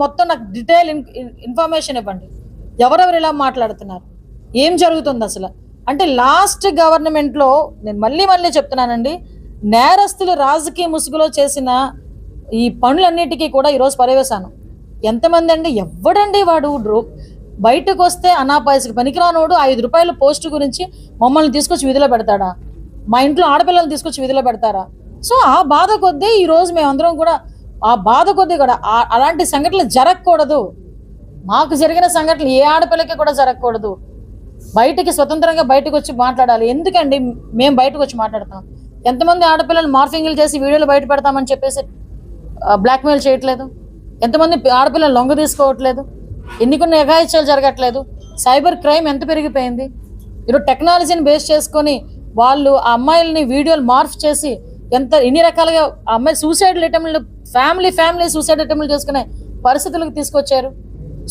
మొత్తం నాకు detail information ఇవ్వండి. ఎవరెవరు ఇలా మాట్లాడుతున్నారు? ఏం జరుగుతుంది అసలు? అంటే లాస్ట్ గవర్నమెంట్లో నేను మళ్ళీ మళ్ళీ చెప్తున్నానండి నేరస్తులు రాజకీయ ముసుగులో చేసిన ఈ పనులన్నిటికీ కూడా ఈరోజు పర్యవేశాను. ఎంతమంది అండి ఎవడండి వాడు? డ్రో- బయటకు వస్తే అనాపాయసకి పనికిరానోడు ఐదు రూపాయల పోస్ట్ గురించి మమ్మల్ని తీసుకొచ్చి విధిలో పెడతాడా? మా ఇంట్లో ఆడపిల్లలు తీసుకొచ్చి విధిలో పెడతారా? సో ఆ బాధ కొద్దీ ఈ రోజు మేమందరం కూడా ఆ బాధ కొద్ది కూడా. అలాంటి సంఘటనలు జరగకూడదు. మాకు జరిగిన సంఘటనలు ఏ ఆడపిల్లకి కూడా జరగకూడదు. బయటికి స్వతంత్రంగా బయటకు వచ్చి మాట్లాడాలి. ఎందుకండి మేము బయటకు వచ్చి మాట్లాడతాం? ఎంతమంది ఆడపిల్లలు మార్ఫింగ్లు చేసి వీడియోలు బయట పెడతామని చెప్పేసి బ్లాక్మెయిల్ చేయట్లేదు? ఎంతమంది ఆడపిల్లలు లొంగ తీసుకోవట్లేదు? ఎన్ని కొన్ని ఎగాయిత్యాలు జరగట్లేదు? సైబర్ క్రైమ్ ఎంత పెరిగిపోయింది? ఈరోజు టెక్నాలజీని బేస్ చేసుకొని వాళ్ళు ఆ అమ్మాయిలని వీడియోలు మార్ఫ్ చేసి ఎంత ఎన్ని రకాలుగా ఆ అమ్మాయి సూసైడ్ అటెంప్ట్లు ఫ్యామిలీ ఫ్యామిలీ సూసైడ్ అటెంప్ట్లు చేసుకునే పరిస్థితులకు తీసుకొచ్చారు.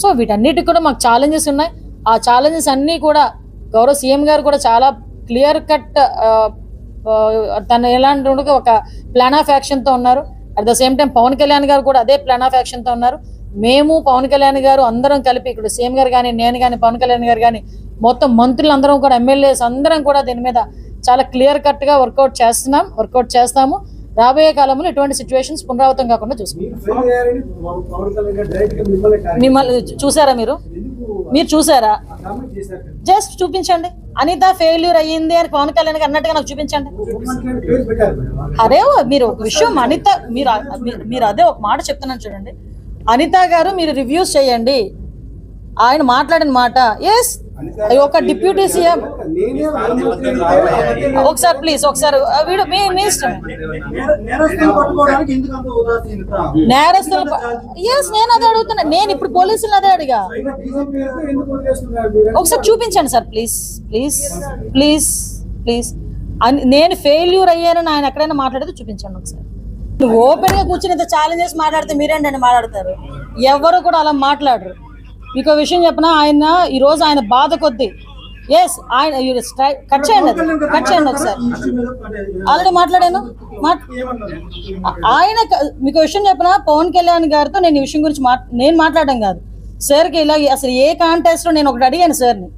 సో వీటన్నిటికి కూడా మాకు ఛాలెంజెస్ ఉన్నాయి. ఆ ఛాలెంజెస్ అన్నీ కూడా గౌరవ సీఎం గారు కూడా చాలా క్లియర్ కట్ తను ఎలాంటి ఒక ప్లాన్ ఆఫ్ యాక్షన్తో ఉన్నారు. At the same time Pawan Kalyan garu కూడా అదే ప్లాన్ ఆఫ్ యాక్షన్తో ఉన్నారు. మేము పవన్ కళ్యాణ్ గారు అందరం కలిపి ఇక్కడ సీఎం గారు కానీ నేను కానీ పవన్ కళ్యాణ్ గారు కానీ మొత్తం మంత్రులు అందరం కూడా ఎమ్మెల్యేస్ అందరం కూడా దీని మీద చాలా క్లియర్ కట్గా వర్కౌట్ చేస్తున్నాం వర్కౌట్ చేస్తాము. రాబోయే కాలంలో ఎటువంటి సిచ్యువేషన్స్ పునరావృతం కాకుండా చూసుకుంటాం మిమ్మల్ని చూసారా మీరు? మీరు చూసారా? జస్ట్ చూపించండి. అనిత ఫెయిల్యూర్ అయ్యింది అని పవన్ కళ్యాణ్ అన్నట్టుగా నాకు చూపించండి. అరే మీరు ఒక విషయం అనిత మీరు మీరు- మీరు అదే ఒక మాట చెప్తున్నాను చూడండి. అనిత గారు మీరు రివ్యూస్ చేయండి. ఆయన మాట్లాడిన మాట ఎస్ ఒక డిప్యూటీ సీఎం ఒకసారి ప్లీజ్ ఒకసారి ఆ వీడియో మీ మీ ఇష్టం. నేరస్తులు ఎస్ నేను అదే అడుగుతున్నా. నేను ఇప్పుడు పోలీసులు అదే అడిగా? ఒకసారి చూపించండి sir please please please please అని నేను ఫెయిల్యూర్ అయ్యానని ఆయన ఎక్కడైనా మాట్లాడితే చూపించండి ఒకసారి. ఓపెన్గా కూర్చుని ఇంత ఛాలెంజెస్ మాట్లాడితే మీరేంటండి మాట్లాడతారు? ఎవరు కూడా అలా మాట్లాడరు. మీకు విషయం చెప్పిన? ఆయన ఈ రోజు ఆయన బాధ కొద్దీ. ఎస్ ఆయన కట్ చేయండి అది. కట్ చేయండి ఒకసారి. ఆల్రెడీ మాట్లాడాను? ఆయన మీకు విషయం చెప్పిన? పవన్ కళ్యాణ్ గారితో నేను ఈ విషయం గురించి నేను మాట్లాడడం కాదు. సార్కి ఇలా అసలు ఏ కాంటెస్ట్లో నేను ఒకటి అడిగాను సార్ని.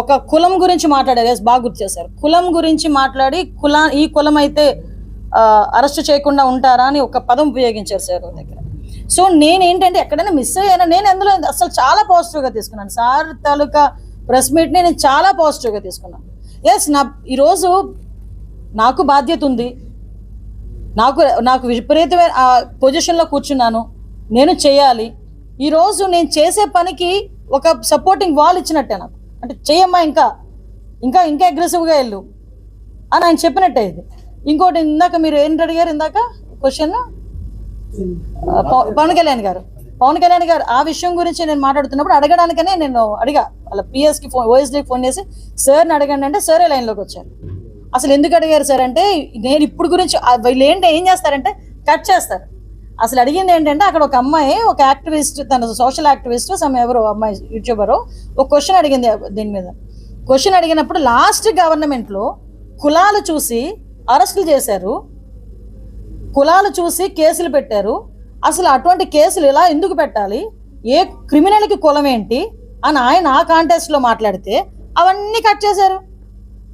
ఒక కులం గురించి మాట్లాడారు. ఎస్ బాగా గుర్తు చేశారు. కులం గురించి మాట్లాడి కులా ఈ కులం అయితే అరెస్ట్ చేయకుండా ఉంటారా అని ఒక పదం ఉపయోగించారు సార్ దగ్గర. సో నేను ఏంటంటే ఎక్కడైనా మిస్ అయ్యాను? నేను అందులో అసలు చాలా పాజిటివ్గా తీసుకున్నాను. సార్ తాలూకా ప్రెస్ మీట్ని నేను చాలా పాజిటివ్గా తీసుకున్నాను. ఎస్ నా ఈరోజు నాకు బాధ్యత ఉంది. నాకు నాకు విపరీతమైన ఆ పొజిషన్లో కూర్చున్నాను. నేను చేయాలి. ఈరోజు నేను చేసే పనికి ఒక సపోర్టింగ్ వాల్ ఇచ్చినట్టే నాకు. అంటే చేయమ్మా ఇంకా. ఇంకా ఇంకా అగ్రెసివ్గా వెళ్ళు. అని ఆయన చెప్పినట్టే ఇది. ఇంకోటి ఇందాక మీరు ఏంటి అడిగారు? ఇందాక క్వశ్చన్ పవన్ కళ్యాణ్ గారు. పవన్ కళ్యాణ్ గారు ఆ విషయం గురించి నేను మాట్లాడుతున్నప్పుడు అడగడానికనే నేను అడిగా. వాళ్ళ పిఎస్కి ఫోన్ ఓఎస్డీకి ఫోన్ చేసి సార్ని అడగండి అంటే సరే లైన్లోకి వచ్చారు. అసలు ఎందుకు అడిగారు సార్ అంటే నేను ఇప్పుడు గురించి వీళ్ళు ఏంటి ఏం చేస్తారంటే కట్ చేస్తారు. అసలు అడిగింది ఏంటంటే అక్కడ ఒక అమ్మాయి ఒక యాక్టివిస్ట్ తన సోషల్ యాక్టివిస్ట్ సమ్ ఎవరు అమ్మాయి యూట్యూబరు ఒక క్వశ్చన్ అడిగింది దీని మీద. క్వశ్చన్ అడిగినప్పుడు లాస్ట్ గవర్నమెంట్లో కులాలు చూసి అరెస్టులు చేశారు. కులాలు చూసి కేసులు పెట్టారు. అసలు అటువంటి కేసులు ఇలా ఎందుకు పెట్టాలి? ఏ క్రిమినల్కి కులం ఏంటి? అని ఆయన ఆ కాంటెస్ట్లో మాట్లాడితే అవన్నీ కట్ చేశారు.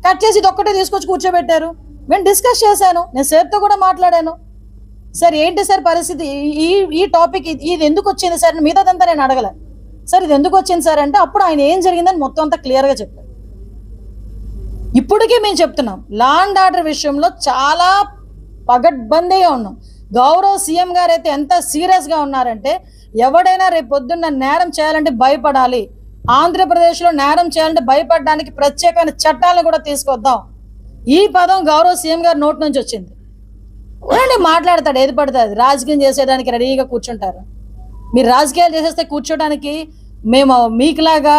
కట్ చేసి ఇది ఒక్కటే తీసుకొచ్చి కూర్చోబెట్టారు. నేను డిస్కస్ చేశాను. నేను సార్తో కూడా మాట్లాడాను. సార్ ఏంటి సార్ పరిస్థితి? ఈ- ఈ టాపిక్ ఇది ఇది ఎందుకు వచ్చింది సార్? మిగతాదంతా నేను అడగలే. సార్ ఇది ఎందుకు వచ్చింది సార్ అంటే అప్పుడు ఆయన ఏం జరిగిందని మొత్తం అంతా క్లియర్గా చెప్పారు. ఇప్పటికీ మేము చెప్తున్నాం. లా అండ్ ఆర్డర్ విషయంలో చాలా పగడ్బందీగా ఉన్నాం. గౌరవ సీఎం గారు అయితే ఎంత సీరియస్గా ఉన్నారంటే ఎవడైనా రేపు పొద్దున్న నేరం చేయాలంటే భయపడాలి. ఆంధ్రప్రదేశ్లో నేరం చేయాలంటే భయపడడానికి ప్రత్యేకమైన చట్టాలను కూడా తీసుకొద్దాం. ఈ పదం గౌరవ సీఎం గారి నోటి నుంచి వచ్చింది. ఉండండి మాట్లాడతాడు? ఏది పడుతుంది? రాజకీయం చేసేదానికి రెడీగా కూర్చుంటారు. మీరు రాజకీయాలు చేసేస్తే కూర్చోడానికి మేము మీకులాగా